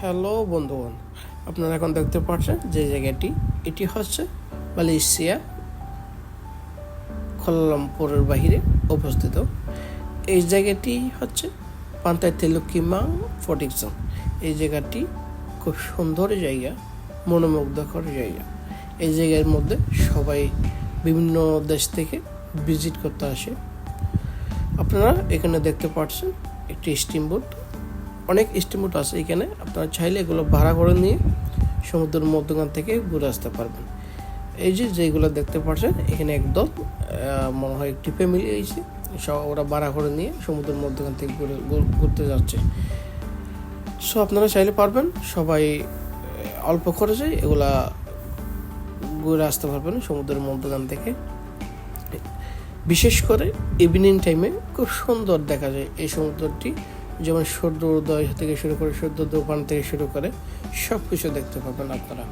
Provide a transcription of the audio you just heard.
Hello বন্ধুগণ, আপনারা এখন দেখতে পাচ্ছেন যে জায়গাটি, এটি হচ্ছে মালয়েশিয়া কোলালামপুরের বাহিরে অবস্থিত। এই জায়গাটি হচ্ছে পান্তায় তেলুকিমা ফটিকসন এই জায়গাটি খুব সুন্দর জায়গা, মনোমুগ্ধকর জায়গা। এই জায়গার মধ্যে সবাই বিভিন্ন দেশ থেকে ভিজিট করতে আসে। আপনারা এখানে দেখতে পাচ্ছেন একটি স্টিমবোট। অনেক স্টিমবোট আছে এখানে। আপনারা চাইলে এগুলো ভাড়া করে নিয়ে সমুদ্রের মধ্যখান থেকে ঘুরে আসতে পারবেন। এই যে যেগুলো দেখতে পাচ্ছেন, এখানে একদম মনে হয় একটি ফ্যামিলি এসে ওরা ভাড়া করে নিয়ে সমুদ্রের মধ্যখান থেকে ঘুরে ঘুরতে যাচ্ছে। সো আপনারা চাইলে পারবেন সবাই অল্প খরচে এগুলা ঘুরে আসতে পারবেন সমুদ্রের মধ্যখান থেকে। বিশেষ করে ইভিনিং টাইমে খুব সুন্দর দেখা যায় এই সমুদ্রটি। যেমন সূর্য উদয় থেকে শুরু করে সূর্য দোকান থেকে শুরু করে সব কিছু দেখতে পাবেন আপনারা।